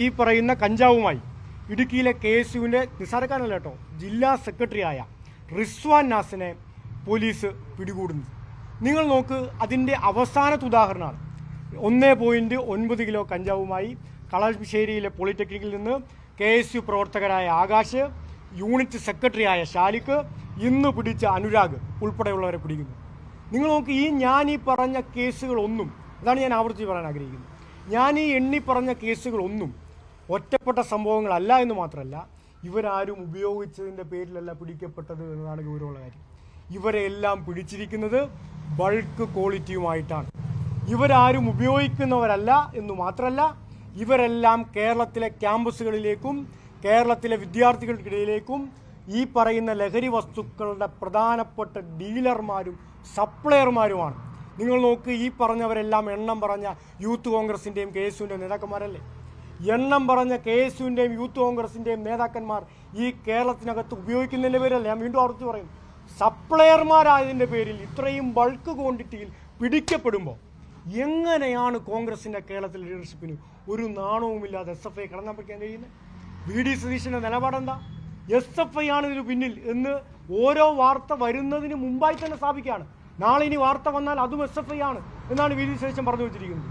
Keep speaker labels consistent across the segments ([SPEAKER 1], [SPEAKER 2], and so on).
[SPEAKER 1] ഈ പറയുന്ന കഞ്ചാവുമായി. ഇടുക്കിയിലെ കെ എസ് യുവിന്റെ നിസ്സാരക്കാരനല്ല കേട്ടോ ജില്ലാ സെക്രട്ടറിയായ റിസ്വാൻ നാസിനെ പോലീസ് പിടികൂടുന്നു. നിങ്ങൾ നോക്ക് അതിന്റെ അവസാനത്തെ ഉദാഹരണമാണ്. ഒന്ന് പോയിന്റ് ഒൻപത് കിലോ കഞ്ചാവുമായി കളശ്ശേരിയിലെ പോളിടെക്നിക്കിൽ നിന്ന് കെ എസ് യു പ്രവർത്തകരായ ആകാശ് യൂണിറ്റ് സെക്രട്ടറിയായ ഷാലിക്ക് ഇന്ന് പിടിച്ച അനുരാഗ് ഉൾപ്പെടെയുള്ളവരെ പിടിക്കുന്നു. നിങ്ങൾ നോക്ക് ഈ ഞാൻ ഈ പറഞ്ഞ കേസുകളൊന്നും അതാണ് ഞാൻ ആവർത്തിച്ച് പറയാൻ ആഗ്രഹിക്കുന്നത്. ഞാൻ ഈ എണ്ണി പറഞ്ഞ കേസുകളൊന്നും ഒറ്റപ്പെട്ട സംഭവങ്ങളല്ല എന്ന് മാത്രമല്ല ഇവരാരും ഉപയോഗിച്ചതിന്റെ പേരിലല്ല പിടിക്കപ്പെട്ടത് എന്നതാണ് ഗൗരവമുള്ള കാര്യം. ഇവരെ എല്ലാം പിടിച്ചിരിക്കുന്നത് ബൾക്ക് ക്വാളിറ്റിയുമായിട്ടാണ് ഇവരാരും ഉപയോഗിക്കുന്നവരല്ല എന്ന് മാത്രമല്ല ഇവരെല്ലാം കേരളത്തിലെ ക്യാമ്പസുകളിലേക്കും കേരളത്തിലെ വിദ്യാർത്ഥികൾക്കിടയിലേക്കും ഈ പറയുന്ന ലഹരി വസ്തുക്കളുടെ പ്രധാനപ്പെട്ട ഡീലർമാരും സപ്ലയർമാരുമാണ്. നിങ്ങൾ നോക്ക് ഈ പറഞ്ഞവരെല്ലാം എണ്ണം പറഞ്ഞ യൂത്ത് കോൺഗ്രസിന്റെയും കെ എസ് യുവിന്റെയും നേതാക്കന്മാരല്ലേ? എണ്ണം പറഞ്ഞ കെ എസ് യുവിന്റെയും യൂത്ത് കോൺഗ്രസിന്റെയും നേതാക്കന്മാർ ഈ കേരളത്തിനകത്ത് ഉപയോഗിക്കുന്നതിന്റെ പേരല്ല? ഞാൻ വീണ്ടും ആവർത്തി പറയും. സപ്ലയർമാരായതിന്റെ പേരിൽ ഇത്രയും ബൾക്ക് ക്വാണ്ടിറ്റിയിൽ പിടിക്കപ്പെടുമ്പോൾ എങ്ങനെയാണ് കോൺഗ്രസിന്റെ കേരളത്തിലെ ലീഡർഷിപ്പിന് ഒരു നാണവുമില്ലാതെ എസ് എഫ് ഐ കടന്നാൽ പിടിക്കാൻ കഴിയുന്നത് വി ഡി സതീശന്റെ നിലപാടെന്താ? എസ് എഫ് ഐ ആണ് ഇതിന് പിന്നിൽ എന്ന് ഓരോ വാർത്ത വരുന്നതിന് മുമ്പായി തന്നെ സ്ഥാപിക്കുകയാണ്. നാളെ ഇനി വാർത്ത വന്നാൽ അതും എസ് എഫ് ഐ ആണ് എന്നാണ് വി ഡി സതീശൻ പറഞ്ഞു വെച്ചിരിക്കുന്നത്.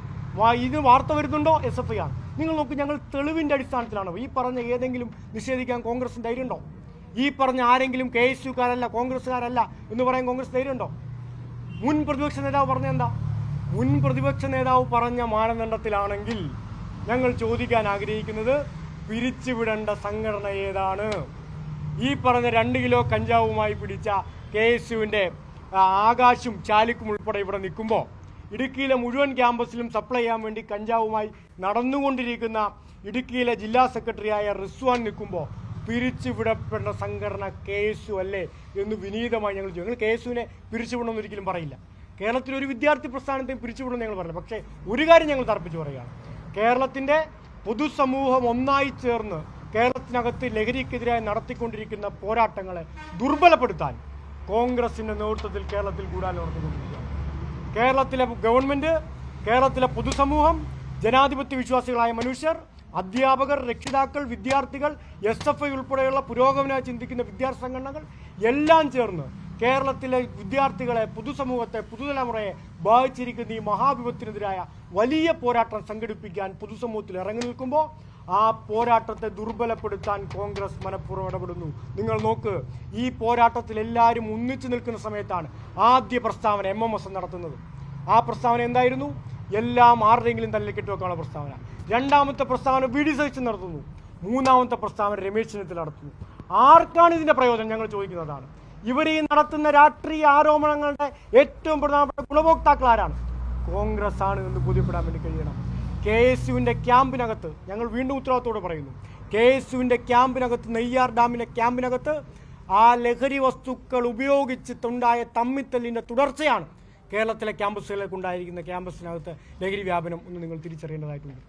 [SPEAKER 1] ഇത് വാർത്ത വരുന്നുണ്ടോ? എസ് എഫ് ഐ ആണ്. നിങ്ങൾ നോക്ക് ഞങ്ങൾ തെളിവിന്റെ അടിസ്ഥാനത്തിലാണ്? ഈ പറഞ്ഞ ഏതെങ്കിലും നിഷേധിക്കാൻ കോൺഗ്രസ് ധൈര്യമുണ്ടോ? ഈ പറഞ്ഞ ആരെങ്കിലും കെ എസ് യുക്കാരല്ല കോൺഗ്രസ്സുകാരല്ല എന്ന് പറയാൻ കോൺഗ്രസ് ധൈര്യമുണ്ടോ? മുൻ പ്രതിപക്ഷ നേതാവ് പറഞ്ഞ എന്താ? മുൻ പ്രതിപക്ഷ നേതാവ് പറഞ്ഞ മാനദണ്ഡത്തിലാണെങ്കിൽ ഞങ്ങൾ ചോദിക്കാൻ ആഗ്രഹിക്കുന്നത് പിരിച്ചുവിടേണ്ട സംഘടന ഏതാണ്? ഈ പറഞ്ഞ രണ്ട് കിലോ കഞ്ചാവുമായി പിടിച്ച കെ എസ് യുവിന്റെ ആകാശും ചാലിക്കും ഉൾപ്പെടെ ഇവിടെ നിൽക്കുമ്പോൾ ഇടുക്കിയിലെ മുഴുവൻ ക്യാമ്പസിലും സപ്ലൈ ചെയ്യാൻ വേണ്ടി കഞ്ചാവുമായി നടന്നുകൊണ്ടിരിക്കുന്ന ഇടുക്കിയിലെ ജില്ലാ സെക്രട്ടറിയായ റിസ്വാൻ നിൽക്കുമ്പോൾ പിരിച്ചുവിടപ്പെടേണ്ട സംഘടന കെ എസ് യു അല്ലേ എന്ന് വിനീതമായി ഞങ്ങൾ ഞങ്ങൾ കെ എസ് യുവിനെ പിരിച്ചുവിടണമെന്ന് ഒരിക്കലും പറയില്ല. കേരളത്തിലെ ഒരു വിദ്യാർത്ഥി പ്രസ്ഥാനത്തെയും പിരിച്ചുവിടണം ഞങ്ങൾ പറഞ്ഞു പക്ഷേ ഒരു കാര്യം ഞങ്ങൾ തർപ്പിച്ച് പറയുകയാണ്. കേരളത്തിന്റെ പൊതുസമൂഹം ഒന്നായി ചേർന്ന് കേരളത്തിനകത്ത് ലഹരിക്കെതിരായി നടത്തിക്കൊണ്ടിരിക്കുന്ന പോരാട്ടങ്ങളെ ദുർബലപ്പെടുത്താൻ കോൺഗ്രസിന്റെ നേതൃത്വത്തിൽ കേരളത്തിൽ കൂടാൻ നടത്തിക്കൊണ്ടിരിക്കുകയാണ്. കേരളത്തിലെ ഗവൺമെന്റ് കേരളത്തിലെ പൊതുസമൂഹം ജനാധിപത്യ വിശ്വാസികളായ മനുഷ്യർ അധ്യാപകർ രക്ഷിതാക്കൾ വിദ്യാർത്ഥികൾ എസ് എഫ് ഐ ഉൾപ്പെടെയുള്ള പുരോഗമന ചിന്തിക്കുന്ന വിദ്യാർത്ഥി സംഘടനകൾ എല്ലാം ചേർന്ന് കേരളത്തിലെ വിദ്യാർത്ഥികളെ പുതുസമൂഹത്തെ പുതുതലമുറയെ ബാധിച്ചിരിക്കുന്ന ഈ മഹാവിപത്തിനെതിരായ വലിയ പോരാട്ടം സംഘടിപ്പിക്കാൻ പൊതുസമൂഹത്തിൽ ഇറങ്ങി നിൽക്കുമ്പോൾ ആ പോരാട്ടത്തെ ദുർബലപ്പെടുത്താൻ കോൺഗ്രസ് മനഃപൂർവം ഇടപെടുന്നു. നിങ്ങൾ നോക്ക് ഈ പോരാട്ടത്തിൽ എല്ലാവരും ഒന്നിച്ചു നിൽക്കുന്ന സമയത്താണ് ആദ്യ പ്രസ്താവന എം എം എസ് നടത്തുന്നത്. ആ പ്രസ്താവന എന്തായിരുന്നു? എല്ലാം ആരുടെയെങ്കിലും തല്ലിൽ കെട്ടുവെക്കാനുള്ള പ്രസ്താവന. രണ്ടാമത്തെ പ്രസ്താവന ബി ഡി സഹിച്ച് നടത്തുന്നു. മൂന്നാമത്തെ പ്രസ്താവന രമേശ് ചെന്നിത്തല നടത്തുന്നു. ആർക്കാണ് ഇതിന്റെ പ്രയോജനം? ഞങ്ങൾ ചോദിക്കുന്നതാണ്. ഇവർ ഈ നടത്തുന്ന രാഷ്ട്രീയ ആരോപണങ്ങളുടെ ഏറ്റവും പ്രധാനപ്പെട്ട ഗുണഭോക്താക്കൾ ആരാണ്? കോൺഗ്രസ് ആണ് എന്ന് ബോധ്യപ്പെടാൻ വേണ്ടി കഴിയണം. കെ എസ് യുവിന്റെ ക്യാമ്പിനകത്ത് ഞങ്ങൾ വീണ്ടും ഉത്തരവാദിത്തോടെ പറയുന്നു. കെ എസ് യുവിന്റെ ക്യാമ്പിനകത്ത് നെയ്യാർ ഡാമിന്റെ ക്യാമ്പിനകത്ത് ആ ലഹരി വസ്തുക്കൾ ഉപയോഗിച്ചിട്ടുണ്ടായ തമ്മിത്തല്ലിന്റെ തുടർച്ചയാണ് കേരളത്തിലെ ക്യാമ്പസുകളിലേക്ക് ഉണ്ടായിരിക്കുന്ന ക്യാമ്പസിനകത്ത് ലഹരി വ്യാപനം ഒന്ന് നിങ്ങൾ തിരിച്ചറിയേണ്ടതായിട്ടുണ്ട്.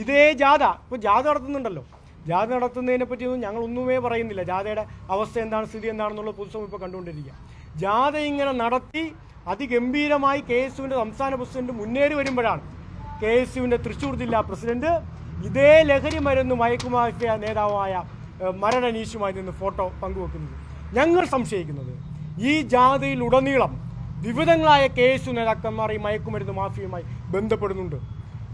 [SPEAKER 1] ഇതേ ജാഥ ഇപ്പോൾ ജാഥ നടത്തുന്നുണ്ടല്ലോ. ജാഥ നടത്തുന്നതിനെ പറ്റിയൊന്നും ഞങ്ങൾ ഒന്നുമേ പറയുന്നില്ല. ജാഥയുടെ അവസ്ഥ എന്താണ് സ്ഥിതി എന്താണെന്നുള്ള പുതുസം ഇപ്പോൾ കണ്ടുകൊണ്ടിരിക്കുക. ജാഥ ഇങ്ങനെ നടത്തി അതിഗംഭീരമായി കെ എസ് യുവിന്റെ സംസ്ഥാന പ്രസിഡന്റ് മുന്നേറി വരുമ്പോഴാണ് കെ എസ് യുവിന്റെ തൃശ്ശൂർ ജില്ലാ പ്രസിഡന്റ് ഇതേ ലഹരി മരുന്ന് മയക്കുമാഫിയ നേതാവായ മരണനീശുമായി നിന്ന് ഫോട്ടോ പങ്കുവെക്കുന്നത്. ഞങ്ങൾ സംശയിക്കുന്നത് ഈ ജാഥയിൽ ഉടനീളം വിവിധങ്ങളായ കെ എസ് യു നേതാക്കന്മാർ ഈ മയക്കുമരുന്ന് മാഫിയയുമായി ബന്ധപ്പെടുന്നുണ്ട്.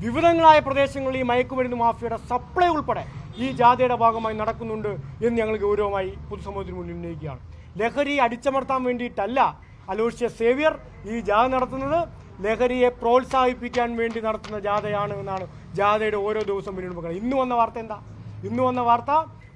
[SPEAKER 1] വിവിധങ്ങളായ പ്രദേശങ്ങളിൽ ഈ മയക്കുമരുന്ന് മാഫിയയുടെ സപ്ലൈ ഉൾപ്പെടെ ഈ ജാഥയുടെ ഭാഗമായി നടക്കുന്നുണ്ട് എന്ന് ഞങ്ങൾ ഗൗരവമായി പൊതുസമൂഹത്തിന് മുന്നിൽ ഉന്നയിക്കുകയാണ്. ലഹരി അടിച്ചമർത്താൻ വേണ്ടിയിട്ടല്ല അലോഷ്യ സേവ്യർ ഈ ജാഥ നടത്തുന്നത്. ലഹരിയെ പ്രോത്സാഹിപ്പിക്കാൻ വേണ്ടി നടത്തുന്ന ജാഥയാണ് എന്നാണ് ജാഥയുടെ ഓരോ ദിവസം പിന്നീട് പറയുന്നത്. ഇന്ന് വന്ന വാർത്ത എന്താ? ഇന്ന് വന്ന വാർത്ത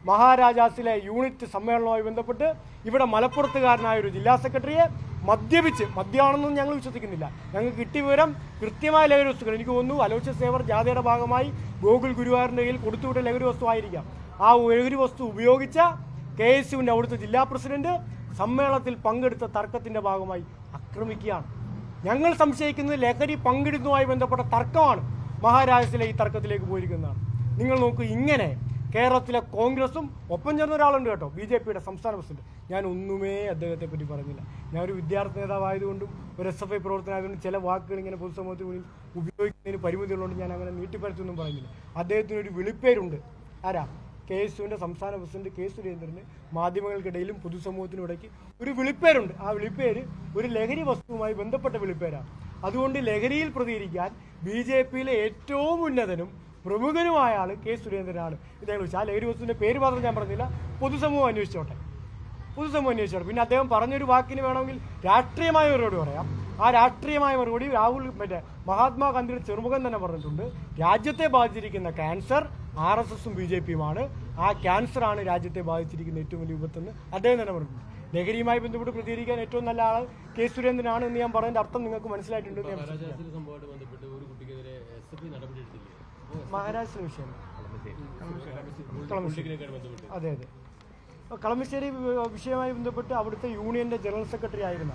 [SPEAKER 1] മഹാരാജാസിലെ യൂണിറ്റ് സമ്മേളനവുമായി ബന്ധപ്പെട്ട് ഇവിടെ മലപ്പുറത്തുകാരനായ ഒരു ജില്ലാ സെക്രട്ടറിയെ മദ്യപിച്ച് മദ്യമാണെന്നും ഞങ്ങൾ വിശ്വസിക്കുന്നില്ല. ഞങ്ങൾ കിട്ടിയ വിവരം കൃത്യമായ ലഹരി വസ്തുക്കൾ. എനിക്ക് തോന്നുന്നു അലോച്ച സേവർ ജാഥയുടെ ഭാഗമായി ഗോകുൽ ഗുരുവാറിന്റെ കയ്യിൽ കൊടുത്തുവിട്ട ലഹരി വസ്തു ആയിരിക്കാം. ആ ലഹരി വസ്തു ഉപയോഗിച്ച കെ എസ് യുവിന്റെ അവിടുത്തെ ജില്ലാ പ്രസിഡന്റ് സമ്മേളനത്തിൽ പങ്കെടുത്ത തർക്കത്തിന്റെ ഭാഗമായി ആക്രമിക്കുകയാണ്. ഞങ്ങൾ സംശയിക്കുന്നത് ലഹരി പങ്കിടുന്നതുമായി ബന്ധപ്പെട്ട തർക്കമാണ് മഹാരാജസിലെ ഈ തർക്കത്തിലേക്ക് പോയിരിക്കുന്നതാണ്. നിങ്ങൾ നോക്കൂ ഇങ്ങനെ കേരളത്തിലെ കോൺഗ്രസും ഒപ്പം ചേർന്ന ഒരാളുണ്ട് കേട്ടോ ബി ജെ പിയുടെ സംസ്ഥാന പ്രസിഡന്റ്. ഞാൻ ഒന്നുമേ അദ്ദേഹത്തെ പറ്റി പറഞ്ഞില്ല. ഞാൻ ഒരു വിദ്യാർത്ഥി നേതാവായതുകൊണ്ടും ഒരു എസ് എഫ് ഐ പ്രവർത്തനമായതുകൊണ്ടും ചില വാക്കുകൾ ഇങ്ങനെ പൊതുസമൂഹത്തിന് ഉപയോഗിക്കുന്നതിന് പരിമിതികളുണ്ട് ഞാൻ അങ്ങനെ നീട്ടിപ്പരത്തൊന്നും പറഞ്ഞില്ല. അദ്ദേഹത്തിന് ഒരു വിളിപ്പേരുണ്ട്. ആരാ? കെ എസ് യുവിന്റെ സംസ്ഥാന പ്രസിഡന്റ് കെ സുരേന്ദ്രന് മാധ്യമങ്ങൾക്കിടയിലും പൊതുസമൂഹത്തിനും ഇടയ്ക്ക് ഒരു വിളിപ്പേരുണ്ട്. ആ വിളിപ്പേര് ഒരു ലഹരി വസ്തുവുമായി ബന്ധപ്പെട്ട വിളിപ്പേരാണ്. അതുകൊണ്ട് ലഹരിയിൽ പ്രതികരിക്കാൻ ബി ജെ പിയിലെ ഏറ്റവും ഉന്നതനും പ്രമുഖനുമായ ആൾ കെ സുരേന്ദ്രനാണ്. ഇദ്ദേഹം വിളിച്ചു ആ ലഹരി വസ്തുവിന്റെ പേര് മാത്രം ഞാൻ പറഞ്ഞില്ല. പൊതുസമൂഹം അന്വേഷിച്ചോട്ടെ. പൊതുസമൂഹം അന്വേഷിച്ചോട്ടെ. പിന്നെ അദ്ദേഹം പറഞ്ഞൊരു വാക്കിന് വേണമെങ്കിൽ രാഷ്ട്രീയമായ മറുപടി പറയാം. ആ രാഷ്ട്രീയമായ മറുപടി രാഹുൽ മറ്റേ മഹാത്മാഗാന്ധിയുടെ ചെറുമുഖം തന്നെ പറഞ്ഞിട്ടുണ്ട്. രാജ്യത്തെ ബാധിച്ചിരിക്കുന്ന ക്യാൻസർ ആർ എസ് എസും ബി ജെ പിയുമാണ്. ആ ക്യാൻസറാണ് രാജ്യത്തെ ബാധിച്ചിരിക്കുന്ന ഏറ്റവും വലിയ വിപത്തെന്ന് അദ്ദേഹം തന്നെ പറഞ്ഞിട്ടുണ്ട്. ലഹരിയുമായി ബന്ധപ്പെട്ട് പ്രതികരിക്കാൻ ഏറ്റവും നല്ല ആൾ കെ സുരേന്ദ്രനാണ് എന്ന് ഞാൻ പറഞ്ഞതിന്റെ അർത്ഥം നിങ്ങൾക്ക് മനസ്സിലായിട്ടുണ്ട് മഹാരാഷ്ട്ര വിഷയം. അതെ അതെ. അപ്പോൾ കളമശ്ശേരി വിഷയവുമായി ബന്ധപ്പെട്ട് അവിടുത്തെ യൂണിയന്റെ ജനറൽ സെക്രട്ടറി ആയിരുന്ന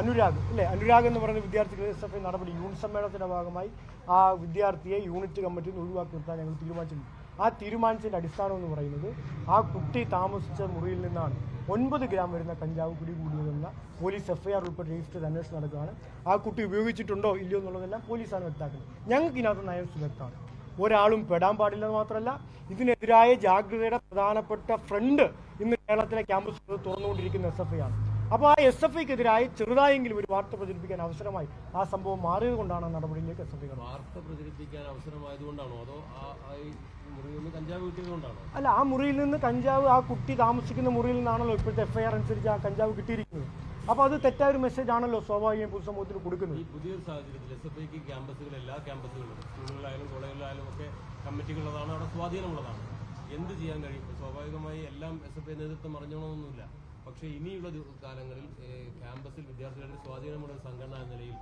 [SPEAKER 1] അനുരാഗ് അല്ലേ? അനുരാഗ് എന്ന് പറയുന്ന വിദ്യാർത്ഥി എസ് എഫ് നടപടി യൂണിറ്റ് സമ്മേളനത്തിന്റെ ഭാഗമായി ആ വിദ്യാർത്ഥിയെ യൂണിറ്റ് കമ്മിറ്റിയിൽ നിന്ന് ഒഴിവാക്കി നിർത്താൻ ഞങ്ങൾ തീരുമാനിച്ചിട്ടുണ്ട്. ആ തീരുമാനത്തിന്റെ അടിസ്ഥാനം എന്ന് പറയുന്നത് ആ കുട്ടി താമസിച്ച മുറിയിൽ നിന്നാണ് ഒൻപത് ഗ്രാം വരുന്ന കഞ്ചാവ് പിടികൂടിയതെന്ന പോലീസ് എഫ്ഐആർ ഉൾപ്പെടെ രജിസ്റ്റർ അന്വേഷണം നടക്കുകയാണ്. ആ കുട്ടി ഉപയോഗിച്ചിട്ടുണ്ടോ ഇല്ലയോ എന്നുള്ളതെല്ലാം പോലീസാണ് വ്യക്തമാക്കുന്നത്. ഞങ്ങൾക്ക് ഇതിനകത്ത് നയം സുഖത്താണ് ഒരാളും പെടാൻ പാടില്ല മാത്രമല്ല ഇതിനെതിരായ ജാഗ്രതയുടെ പ്രധാനപ്പെട്ട ഫ്രണ്ട് ഇന്ന് കേരളത്തിലെ ക്യാമ്പസുകൾ തുറന്നുകൊണ്ടിരിക്കുന്ന എസ് എഫ് ഐ ആണ്. അപ്പോൾ ആ എസ് എഫ് ഐക്കെതിരായി ചെറുതായെങ്കിലും ഒരു വാർത്ത പ്രചരിപ്പിക്കാൻ അവസരമായി. ആ സംഭവം മാറിയത് കൊണ്ടാണ് നടപടിയിലേക്ക് എസ് എഫ് ഐ
[SPEAKER 2] വാർത്ത പ്രചരിപ്പിക്കാൻ അവസരമായതുകൊണ്ടാണോ അതോ കഞ്ചാവ് കിട്ടിയതുകൊണ്ടാണോ
[SPEAKER 1] അല്ല ആ മുറിയിൽ നിന്ന് കഞ്ചാവ് ആ കുട്ടി താമസിക്കുന്ന മുറിയിൽ നിന്നാണല്ലോ ഇപ്പോഴത്തെ എഫ് ഐ ആർ അനുസരിച്ച് ആ കഞ്ചാവ് കിട്ടിയിരിക്കുന്നത്. അപ്പോൾ അത് തെറ്റായ ഒരു മെസ്സേജ് ആണല്ലോ സ്വാഭാവികം പൊതുസമൂഹത്തിന് കൊടുക്കുന്നത്.
[SPEAKER 2] ഈ പുതിയൊരു സാഹചര്യത്തിൽ എസ് എഫ് ഐക്ക് ക്യാമ്പസുകൾ എല്ലാ ക്യാമ്പസുകളിലും സ്കൂളുകളായാലും കോളേജിലായാലും ഒക്കെ കമ്മിറ്റികളുള്ളതാണ് അവിടെ സ്വാധീനമുള്ളതാണ്. എന്ത് ചെയ്യാൻ കഴിയും? സ്വാഭാവികമായി എല്ലാം എസ് എഫ് ഐ നേതൃത്വം അറിഞ്ഞോണമെന്നൊന്നുമില്ല പക്ഷേ ഇനിയുള്ള കാലങ്ങളിൽ ക്യാമ്പസിൽ വിദ്യാർത്ഥികളുടെ സ്വാധീനമുള്ള സംഘടന എന്ന നിലയിൽ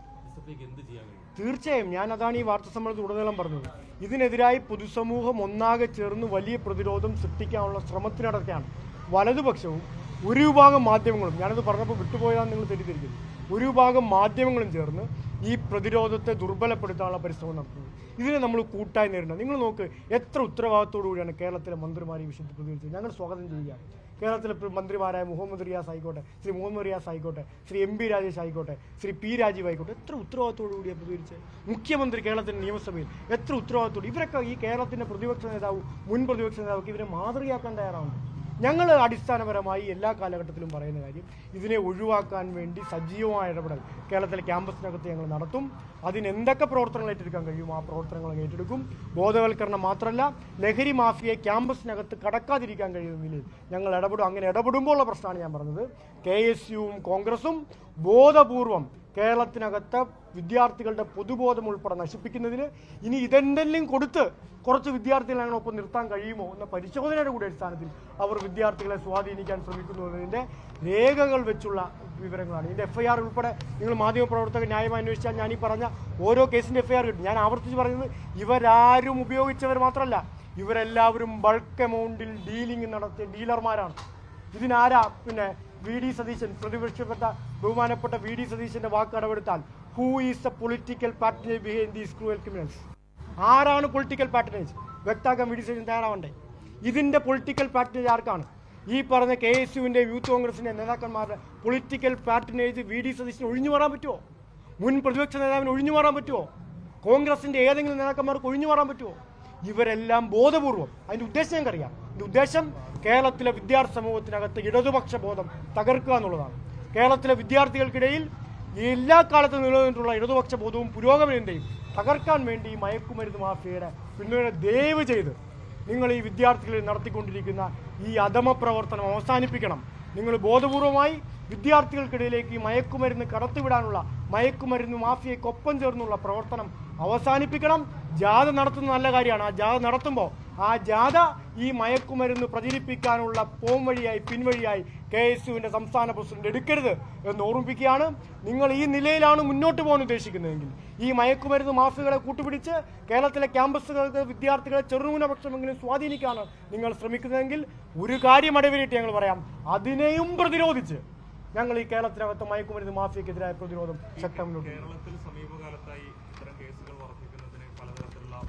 [SPEAKER 2] ചെയ്യാൻ
[SPEAKER 1] തീർച്ചയായും. ഞാൻ അതാണ് ഈ വാർത്താ സമ്മേളനത്തിൽ ഉടനീളം പറഞ്ഞത്. ഇതിനെതിരായി പൊതുസമൂഹം ഒന്നാകെ ചേർന്ന് വലിയ പ്രതിരോധം സൃഷ്ടിക്കാനുള്ള ശ്രമത്തിനടക്കാണ്. വലതുപക്ഷവും ഒരു വിഭാഗം മാധ്യമങ്ങളും ഞാനത് പറഞ്ഞപ്പോൾ വിട്ടുപോയാൽ നിങ്ങൾ തെറ്റിദ്ധരിക്കുന്നു. ഒരു വിഭാഗം മാധ്യമങ്ങളും ചേർന്ന് ഈ പ്രതിരോധത്തെ ദുർബലപ്പെടുത്താനുള്ള പരിശ്രമം നടത്തുന്നത് ഇതിനെ നമ്മൾ കൂട്ടായി നേരിടണം. നിങ്ങൾ നോക്ക് എത്ര ഉത്തരവാദിത്തോടു കൂടിയാണ് കേരളത്തിലെ മന്ത്രിമാരെ ഈ വിഷയത്തിൽ പ്രതികരിച്ചത്? ഞങ്ങൾ സ്വാഗതം ചെയ്യുകയാണ്. കേരളത്തിലെ മന്ത്രിമാരായ മുഹമ്മദ് റിയാസ് ആയിക്കോട്ടെ ശ്രീ മുഹമ്മദ് റിയാസ് ആയിക്കോട്ടെ ശ്രീ എം പി രാജേഷ് ആയിക്കോട്ടെ ശ്രീ പി രാജീവ് ആയിക്കോട്ടെ എത്ര ഉത്തരവാദിത്തോടു കൂടിയാണ് പ്രതികരിച്ചത് മുഖ്യമന്ത്രി കേരളത്തിന്റെ നിയമസഭയിൽ എത്ര ഉത്തരവാദിത്തോടെ ഇവരൊക്കെ ഈ കേരളത്തിന്റെ പ്രതിപക്ഷ നേതാവ് മുൻ പ്രതിപക്ഷ നേതാവ് ഇവരെ മാതൃകയാക്കാൻ തയ്യാറാവുന്നു ഞങ്ങൾ അടിസ്ഥാനപരമായി എല്ലാ കാലഘട്ടത്തിലും പറയുന്ന കാര്യം ഇതിനെ ഒഴിവാക്കാൻ വേണ്ടി സജീവമായ ഇടപെടൽ കേരളത്തിലെ ക്യാമ്പസിനകത്ത് ഞങ്ങൾ നടത്തും. അതിനെന്തൊക്കെ പ്രവർത്തനങ്ങൾ ഏറ്റെടുക്കാൻ കഴിയും ആ പ്രവർത്തനങ്ങൾ ഏറ്റെടുക്കും. ബോധവൽക്കരണം മാത്രമല്ല ലഹരി മാഫിയെ ക്യാമ്പസിനകത്ത് കടക്കാതിരിക്കാൻ കഴിയുമെങ്കിൽ ഞങ്ങൾ ഇടപെടും. അങ്ങനെ ഇടപെടുമ്പോൾ ഉള്ള പ്രശ്നമാണ് ഞാൻ പറഞ്ഞത്. കെ എസ് യുവും കോൺഗ്രസും ബോധപൂർവം കേരളത്തിനകത്ത് വിദ്യാർത്ഥികളുടെ പൊതുബോധം ഉൾപ്പെടെ നശിപ്പിക്കുന്നതിന് ഇനി ഇതെന്തെങ്കിലും കൊടുത്ത് കുറച്ച് വിദ്യാർത്ഥികളെ അങ്ങനെ ഒപ്പം നിർത്താൻ കഴിയുമോ എന്ന പരിശോധനയുടെ കൂടെ അടിസ്ഥാനത്തിൽ അവർ വിദ്യാർത്ഥികളെ സ്വാധീനിക്കാൻ ശ്രമിക്കുന്നു എന്നതിന്റെ രേഖകൾ വെച്ചുള്ള വിവരങ്ങളാണ്. ഇതിന്റെ എഫ്ഐആർ ഉൾപ്പെടെ നിങ്ങൾ മാധ്യമപ്രവർത്തകർ ന്യായം അന്വേഷിച്ചാൽ ഞാൻ ഈ പറഞ്ഞ ഓരോ കേസിന്റെ എഫ്ഐആർ കിട്ടും. ഞാൻ ആവർത്തിച്ച് പറയുന്നത് ഇവരാരും ഉപയോഗിച്ചവർ മാത്രമല്ല ഇവരെല്ലാവരും ബൾക്ക് എമൗണ്ടിൽ ഡീലിംഗ് നടത്തിയ ഡീലർമാരാണ്. ഇതിനാരാ പിന്നെ വി ഡി സതീശൻ പ്രതിപക്ഷപ്പെട്ട ബഹുമാനപ്പെട്ട വി ഡി സതീശന്റെ വാക്ക് കടമെടുത്താൽ who is a political patronage behind these cruel criminals ആരാണ് പൊളിറ്റിക്കൽ പാർട്ടിനേജ് വ്യക്താക്കാൻ വി ഡി സതീശൻ തയ്യാറാവണ്ടേ? ഇതിന്റെ പൊളിറ്റിക്കൽ പാർട്ടിനേജ് ആർക്കാണ്? ഈ പറഞ്ഞ കെ എസ് യുവിന്റെ യൂത്ത് കോൺഗ്രസിന്റെ നേതാക്കന്മാരുടെ പൊളിറ്റിക്കൽ പാർട്ടിനേജ് വി ഡി സതീശന് ഒഴിഞ്ഞു മാറാൻ പറ്റുമോ മുൻ പ്രതിപക്ഷ നേതാവിന് ഒഴിഞ്ഞു മാറാൻ പറ്റുമോ കോൺഗ്രസിന്റെ ഏതെങ്കിലും നേതാക്കന്മാർക്ക് ഒഴിഞ്ഞു മാറാൻ പറ്റുമോ ഇവരെല്ലാം ബോധപൂർവം. അതിന്റെ ഉദ്ദേശം ഞങ്ങൾക്കറിയാം. അതിന്റെ ഉദ്ദേശം കേരളത്തിലെ വിദ്യാർത്ഥി സമൂഹത്തിനകത്ത് ഇടതുപക്ഷ ബോധം തകർക്കുക എന്നുള്ളതാണ്. കേരളത്തിലെ വിദ്യാർത്ഥികൾക്കിടയിൽ എല്ലാ കാലത്തും നിലനിന്നിട്ടുള്ള ഇടതുപക്ഷ ബോധവും പുരോഗമനത്തെയും തകർക്കാൻ വേണ്ടി മയക്കുമരുന്ന് മാഫിയയുടെ പിന്തുണ ദയവ് ചെയ്ത് നിങ്ങൾ ഈ വിദ്യാർത്ഥികളിൽ നടത്തിക്കൊണ്ടിരിക്കുന്ന ഈ അധമ പ്രവർത്തനം അവസാനിപ്പിക്കണം. നിങ്ങൾ ബോധപൂർവമായി വിദ്യാർത്ഥികൾക്കിടയിലേക്ക് ഈ മയക്കുമരുന്ന് കടത്തിവിടാനുള്ള മയക്കുമരുന്ന് മാഫിയക്കൊപ്പം ചേർന്നുള്ള പ്രവർത്തനം അവസാനിപ്പിക്കണം. ജാഥ നടത്തുന്ന നല്ല കാര്യമാണ്. ആ ജാഥ നടത്തുമ്പോൾ ആ ജാഥ ഈ മയക്കുമരുന്ന് പ്രചരിപ്പിക്കാനുള്ള പോം വഴിയായി പിൻവഴിയായി കെ എസ് യുവിന്റെ സംസ്ഥാന പ്രസിഡന്റ് എടുക്കരുത് എന്ന് ഓർമ്മിപ്പിക്കുകയാണ്. നിങ്ങൾ ഈ നിലയിലാണ് മുന്നോട്ട് പോകാൻ ഉദ്ദേശിക്കുന്നതെങ്കിൽ ഈ മയക്കുമരുന്ന് മാഫിയകളെ കൂട്ടുപിടിച്ച് കേരളത്തിലെ ക്യാമ്പസുകൾക്ക് വിദ്യാർത്ഥികളെ ചെറുന്യൂനപക്ഷമെങ്കിലും സ്വാധീനിക്കാണ് നിങ്ങൾ ശ്രമിക്കുന്നതെങ്കിൽ ഒരു കാര്യം അടവിലിട്ട് ഞങ്ങൾ പറയാം. അതിനെയും പ്രതിരോധിച്ച് ഞങ്ങൾ ഈ കേരളത്തിനകത്ത് മയക്കുമരുന്ന് മാഫിയക്കെതിരായ പ്രതിരോധം ശക്തമുണ്ട്
[SPEAKER 3] കേരളത്തിൽ സമീപകാലത്തായി ഇത്തരം കേസുകൾ പലതരത്തിലുള്ള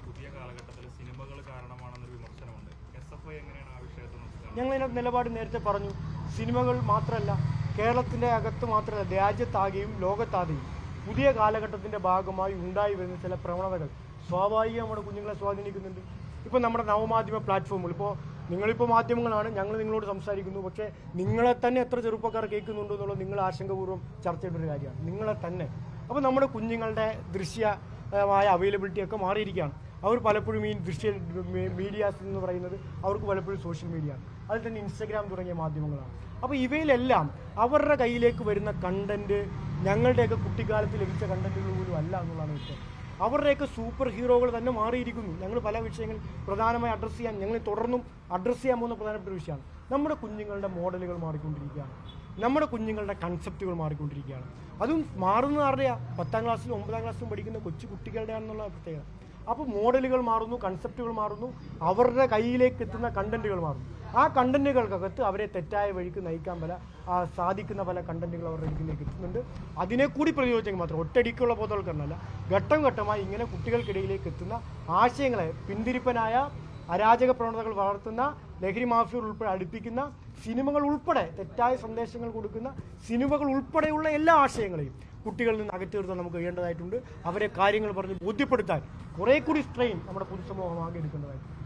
[SPEAKER 3] പുതിയ കാലഘട്ടത്തിൽ സിനിമകൾ കാരണമാണെന്നൊരു വിമർശനമുണ്ട്. എസ് എഫ് ഐ എങ്ങനെയാണ് ആ വിഷയത്തിൽ
[SPEAKER 1] ഞങ്ങൾ ഇതിനകത്ത് നിലപാട് നേരത്തെ പറഞ്ഞു. സിനിമകൾ മാത്രമല്ല കേരളത്തിന്റെ അകത്ത് മാത്രമല്ല രാജ്യത്താകെയും ലോകത്താകെയും പുതിയ കാലഘട്ടത്തിന്റെ ഭാഗമായി ഉണ്ടായി വരുന്ന ചില പ്രവണതകൾ സ്വാഭാവികം നമ്മുടെ കുഞ്ഞുങ്ങളെ സ്വാധീനിക്കുന്നുണ്ട്. ഇപ്പോൾ നമ്മുടെ നവമാധ്യമ പ്ലാറ്റ്ഫോമുകൾ. ഇപ്പോൾ നിങ്ങളിപ്പോൾ മാധ്യമങ്ങളാണ് ഞങ്ങൾ നിങ്ങളോട് സംസാരിക്കുന്നു. പക്ഷേ നിങ്ങളെ തന്നെ എത്ര ചെറുപ്പക്കാർ കേൾക്കുന്നുണ്ടോ എന്നുള്ളത് നിങ്ങൾ ആശങ്കപൂർവം ചർച്ച ചെയ്യേണ്ട ഒരു കാര്യമാണ്. നിങ്ങളെ തന്നെ. അപ്പോൾ നമ്മുടെ കുഞ്ഞുങ്ങളുടെ ദൃശ്യമായ അവൈലബിലിറ്റി ഒക്കെ മാറിയിരിക്കുകയാണ്. അവർ പലപ്പോഴും ഈ ദൃശ്യ മീഡിയാസ് എന്ന് പറയുന്നത് അവർക്ക് പലപ്പോഴും സോഷ്യൽ മീഡിയ അതിൽ തന്നെ ഇൻസ്റ്റഗ്രാം തുടങ്ങിയ മാധ്യമങ്ങളാണ്. അപ്പോൾ ഇവയിലെല്ലാം അവരുടെ കയ്യിലേക്ക് വരുന്ന കണ്ടന്റ് ഞങ്ങളുടെയൊക്കെ കുട്ടിക്കാലത്ത് ലഭിച്ച കണ്ടന്റുകൾ പോലും അല്ല എന്നുള്ളതാണ് വിഷയം അവരുടെയൊക്കെ സൂപ്പർ ഹീറോകൾ തന്നെ മാറിയിരിക്കുന്നു. ഞങ്ങൾ പല വിഷയങ്ങൾ പ്രധാനമായി അഡ്രസ്സ് ചെയ്യാൻ ഞങ്ങൾ തുടർന്നും അഡ്രസ്സ് ചെയ്യാൻ പോകുന്ന പ്രധാനപ്പെട്ട വിഷയമാണ്. നമ്മുടെ കുഞ്ഞുങ്ങളുടെ മോഡലുകൾ മാറിക്കൊണ്ടിരിക്കുകയാണ്. നമ്മുടെ കുഞ്ഞുങ്ങളുടെ കൺസെപ്റ്റുകൾ മാറിക്കൊണ്ടിരിക്കുകയാണ്. അതും മാറുന്നത് ആരുടെയാ? പത്താം ക്ലാസ്സിലും ഒമ്പതാം ക്ലാസ്സിലും പഠിക്കുന്ന കൊച്ചു കുട്ടികളുടെയാണെന്നുള്ള പ്രത്യേകത. അപ്പോൾ മോഡലുകൾ മാറുന്നു കൺസെപ്റ്റുകൾ മാറുന്നു അവരുടെ കയ്യിലേക്ക് എത്തുന്ന കണ്ടന്റുകൾ മാറുന്നു. ആ കണ്ടന്റുകൾക്കകത്ത് അവരെ തെറ്റായ വഴിക്ക് നയിക്കാൻ പല സാധിക്കുന്ന പല കണ്ടന്റുകൾ അവരുടെ അടുക്കിലേക്ക് എത്തുന്നുണ്ട്. അതിനെ കൂടി പ്രതിരോധിച്ചെങ്കിൽ മാത്രം ഒറ്റടിക്കുള്ള ബോധവൽക്കരണമല്ല ഘട്ടം ഘട്ടമായി ഇങ്ങനെ കുട്ടികൾക്കിടയിലേക്ക് എത്തുന്ന ആശയങ്ങളെ പിന്തിരിപ്പനായ അരാജക പ്രവണതകൾ വളർത്തുന്ന ലഹരി മാഫിയകൾ ഉൾപ്പെടെ അടുപ്പിക്കുന്ന സിനിമകൾ ഉൾപ്പെടെ തെറ്റായ സന്ദേശങ്ങൾ കൊടുക്കുന്ന സിനിമകൾ ഉൾപ്പെടെയുള്ള എല്ലാ ആശയങ്ങളെയും കുട്ടികളിൽ നിന്ന് അകറ്റി നിർത്താൻ നമുക്ക് കഴിയേണ്ടതായിട്ടുണ്ട്. അവരെ കാര്യങ്ങൾ പറഞ്ഞ് ബോധ്യപ്പെടുത്താൻ കുറേ കൂടി സ്ട്രെയിൻ നമ്മുടെ പൊതുസമൂഹം ആകെ എടുക്കേണ്ടതായിട്ടുണ്ട്